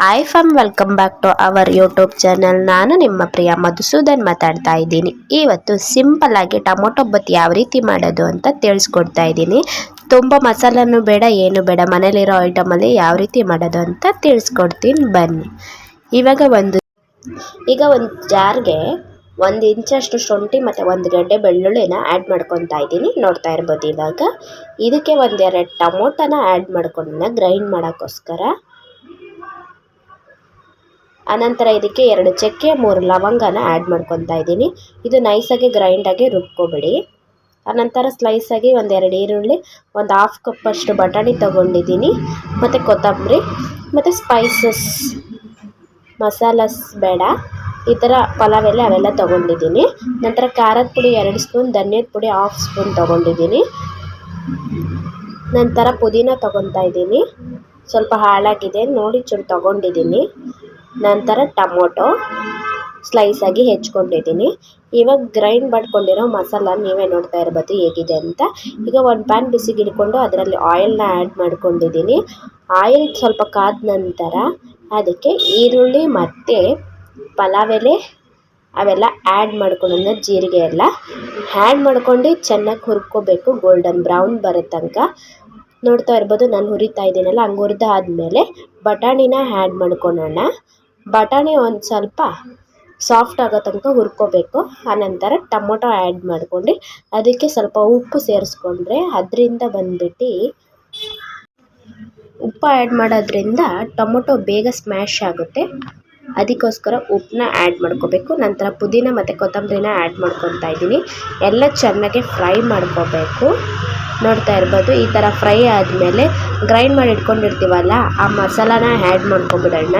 Hi fam welcome back to our YouTube channel ನಾನು ನಿಮ್ಮ ಪ್ರಿಯ ಮಧುಸೂದನ್ ಮಾತಾಡ್ತಾ ಇದ್ದೀನಿ. ಇವತ್ತು ಸಿಂಪಲ್ ಆಗಿ ಟೊಮೊಟೊ ಬತ್ ಯಾವ ರೀತಿ ಮಾಡೋದು ಅಂತ ತಿಳಿಸ್ಕೊಡ್ತಾ ಇದ್ದೀನಿ. ತುಂಬ ಮಸಾಲನು ಬೇಡ, ಏನು ಬೇಡ. ಮನೇಲಿರೋ ಐಟಮಲ್ಲಿ ಯಾವ ರೀತಿ ಮಾಡೋದು ಅಂತ ತಿಳಿಸ್ಕೊಡ್ತೀನಿ. ಬನ್ನಿ. ಇವಾಗ ಒಂದು, ಈಗ ಒಂದು ಜಾರ್ಗೆ ಒಂದು ಇಂಚಷ್ಟು ಶುಂಠಿ ಮತ್ತು ಒಂದು ಗಡ್ಡೆ ಬೆಳ್ಳುಳ್ಳಿನ ಆ್ಯಡ್ ಮಾಡ್ಕೊತಾ ಇದ್ದೀನಿ. ನೋಡ್ತಾ ಇರ್ಬೋದು ಇವಾಗ. ಇದಕ್ಕೆ ಒಂದೆರಡು ಟೊಮೊಟೊನ ಆ್ಯಡ್ ಮಾಡ್ಕೊಂಡ ಗ್ರೈಂಡ್ ಮಾಡೋಕ್ಕೋಸ್ಕರ. ಅನಂತರ ಇದಕ್ಕೆ ಎರಡು ಚಕ್ಕೆ, ಮೂರು ಲವಂಗನ ಆ್ಯಡ್ ಮಾಡ್ಕೊತಾ ಇದ್ದೀನಿ. ಇದು ನೈಸಾಗಿ ಗ್ರೈಂಡಾಗಿ ರುಬ್ಕೊಬಿಡಿ. ಆನಂತರ ಸ್ಲೈಸಾಗಿ ಒಂದೆರಡು ಈರುಳ್ಳಿ, ಒಂದು ಹಾಫ್ ಕಪ್ಪಷ್ಟು ಬಟಾಣಿ ತೊಗೊಂಡಿದ್ದೀನಿ. ಮತ್ತು ಕೊತ್ತಂಬರಿ, ಮತ್ತು ಸ್ಪೈಸಸ್ ಮಸಾಲಸ್ ಬೇಡ. ಈ ಥರ ಪಲಾವ್ ಎಲ್ಲ ಅವೆಲ್ಲ ತೊಗೊಂಡಿದ್ದೀನಿ. ನಂತರ ಖಾರದ ಪುಡಿ ಎರಡು ಸ್ಪೂನ್ ಧನ್ಯದ ಪುಡಿ ಹಾಫ್ ಸ್ಪೂನ್ ತೊಗೊಂಡಿದ್ದೀನಿ. ನಂತರ ಪುದೀನ ತೊಗೊತಾ ಇದ್ದೀನಿ. ಸ್ವಲ್ಪ ಹಾಳಾಗಿದೆ, ನೋಡಿ ಚೂರು ತೊಗೊಂಡಿದ್ದೀನಿ. ನಂತರ ಟೊಮೊಟೊ ಸ್ಲೈಸಾಗಿ ಹೆಚ್ಕೊಂಡಿದ್ದೀನಿ. ಇವಾಗ ಗ್ರೈಂಡ್ ಮಾಡ್ಕೊಂಡಿರೋ ಮಸಾಲ ನೀವೇ ನೋಡ್ತಾ ಇರ್ಬೋದು ಹೇಗಿದೆ ಅಂತ. ಈಗ ಒಂದು ಪ್ಯಾನ್ ಬಿಸಿಗೆ ಇಟ್ಕೊಂಡು ಅದರಲ್ಲಿ ಆಯಿಲ್ನ ಆ್ಯಡ್ ಮಾಡ್ಕೊಂಡಿದ್ದೀನಿ. ಆಯಿಲ್ ಸ್ವಲ್ಪ ಕಾದ ನಂತರ ಅದಕ್ಕೆ ಈರುಳ್ಳಿ ಮತ್ತು ಪಲಾವ್ ಎಲೆ ಅವೆಲ್ಲ ಆ್ಯಡ್ ಮಾಡ್ಕೊಂಡು ಜೀರಿಗೆ ಎಲ್ಲ. ಆ್ಯಡ್ ಮಾಡ್ಕೊಂಡು ಚೆನ್ನಾಗಿ ಹುರ್ಕೋಬೇಕು ಗೋಲ್ಡನ್ ಬ್ರೌನ್ ಬರೋ ತನಕ. ನೋಡ್ತಾ ಇರ್ಬೋದು, ನಾನು ಹುರಿತಾ ಇದ್ದೀನಲ್ಲ, ಹಂಗೆ ಹುರಿದಾದ್ಮೇಲೆ ಬಟಾಣಿನ ಆ್ಯಡ್ ಮಾಡ್ಕೊಳ್ಳೋಣ ಬಟಾಣಿ ಒಂದು ಸ್ವಲ್ಪ ಸಾಫ್ಟ್ ಆಗೋ ತನಕ ಹುರ್ಕೋಬೇಕು. ಆನಂತರ ಟೊಮೊಟೊ ಆ್ಯಡ್ ಮಾಡ್ಕೊಂಡು ಅದಕ್ಕೆ ಸ್ವಲ್ಪ ಉಪ್ಪು ಸೇರಿಸ್ಕೊಂಡ್ರೆ ಅದರಿಂದ ಬಂದ್ಬಿಟ್ಟು ಉಪ್ಪು ಆ್ಯಡ್ ಮಾಡೋದ್ರಿಂದ ಟೊಮೊಟೊ ಬೇಗ ಸ್ಮ್ಯಾಶ್ ಆಗುತ್ತೆ. ಅದಕ್ಕೋಸ್ಕರ ಉಪ್ಪನ್ನ ಆ್ಯಡ್ ಮಾಡ್ಕೋಬೇಕು. ನಂತರ ಪುದೀನ ಮತ್ತು ಕೊತ್ತಂಬರಿನ ಆ್ಯಡ್ ಮಾಡ್ಕೊತಾ ಇದ್ದೀನಿ. ಎಲ್ಲ ಚೆನ್ನಾಗಿ ಫ್ರೈ ಮಾಡ್ಕೋಬೇಕು. ನೋಡ್ತಾ ಇರ್ಬೋದು, ಈ ಥರ ಫ್ರೈ ಆದಮೇಲೆ ಗ್ರೈಂಡ್ ಮಾಡಿ ಇಟ್ಕೊಂಡಿರ್ತೀವಲ್ಲ, ಆ ಮಸಾಲಾನ ಆ್ಯಡ್ ಮಾಡ್ಕೊಬಿಡೋಣ.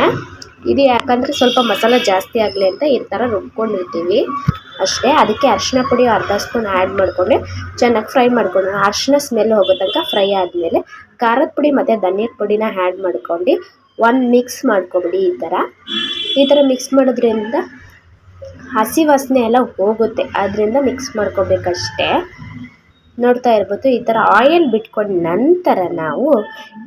ಇದು ಯಾಕಂದರೆ ಸ್ವಲ್ಪ ಮಸಾಲ ಜಾಸ್ತಿ ಆಗಲಿ ಅಂತ ಈ ಥರ ರುಬ್ಕೊಂಡಿರ್ತೀವಿ. ಅಷ್ಟೇ, ಅದಕ್ಕೆ ಅರಿಶಿನ ಪುಡಿ ಅರ್ಧ ಸ್ಪೂನ್ ಆ್ಯಡ್ ಮಾಡಿಕೊಂಡೆ ಚೆನ್ನಾಗಿ ಫ್ರೈ ಮಾಡ್ಕೊಂಡು ಅರಿಶಿನ ಸ್ಮೆಲ್ ಹೋಗೋ ತನಕ ಫ್ರೈ ಆದಮೇಲೆ ಖಾರದ ಪುಡಿ ಮತ್ತು ಧನಿಯದ ಪುಡಿನ ಆ್ಯಡ್ ಮಾಡ್ಕೊಂಡು ಒಂದು ಮಿಕ್ಸ್ ಮಾಡ್ಕೊಬಿಡಿ ಈ ಥರ ಈ ಥರ ಮಿಕ್ಸ್ ಮಾಡೋದ್ರಿಂದ ಹಸಿ ವಾಸನೆ ಎಲ್ಲ ಹೋಗುತ್ತೆ. ಅದರಿಂದ ಮಿಕ್ಸ್ ಮಾಡ್ಕೋಬೇಕಷ್ಟೇ. ನೋಡ್ತಾ ಇರ್ಬೋದು, ಈ ಥರ ಆಯಿಲ್ ಬಿಟ್ಕೊಂಡ ನಂತರ ನಾವು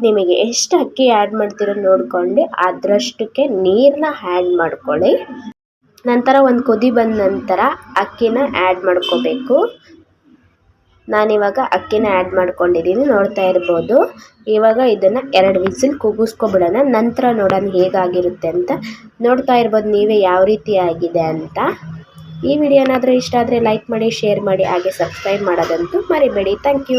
ನಿಮಗೆ ಎಷ್ಟು ಅಕ್ಕಿ ಆ್ಯಡ್ ಮಾಡ್ತೀರೋ ನೋಡ್ಕೊಂಡು ಅದರಷ್ಟಕ್ಕೆ ನೀರನ್ನ ಆ್ಯಡ್ ಮಾಡ್ಕೊಳ್ಳಿ. ನಂತರ ಒಂದು ಕುದಿ ಬಂದ ನಂತರ ಅಕ್ಕಿನ ಆ್ಯಡ್ ಮಾಡ್ಕೋಬೇಕು. ನಾನಿವಾಗ ಅಕ್ಕಿನ ಆ್ಯಡ್ ಮಾಡ್ಕೊಂಡಿದ್ದೀನಿ, ನೋಡ್ತಾ ಇರ್ಬೋದು. ಇವಾಗ ಇದನ್ನು ಎರಡು ವಿಸಿಲ್ ಕೂಗಿಸ್ಕೊಬಿಡೋಣ ನಂತರ ನೋಡೋಣ ಹೇಗಾಗಿರುತ್ತೆ ಅಂತ. ನೋಡ್ತಾ ಇರ್ಬೋದು ನೀವೇ ಯಾವ ರೀತಿ ಆಗಿದೆ ಅಂತ. ಈ ವಿಡಿಯೋನಾದರೂ ಇಷ್ಟ ಆದರೆ ಲೈಕ್ ಮಾಡಿ, ಶೇರ್ ಮಾಡಿ, ಹಾಗೆ ಸಬ್ಸ್ಕ್ರೈಬ್ ಮಾಡೋದಂತೂ ಮರಿಬೇಡಿ. Thank you.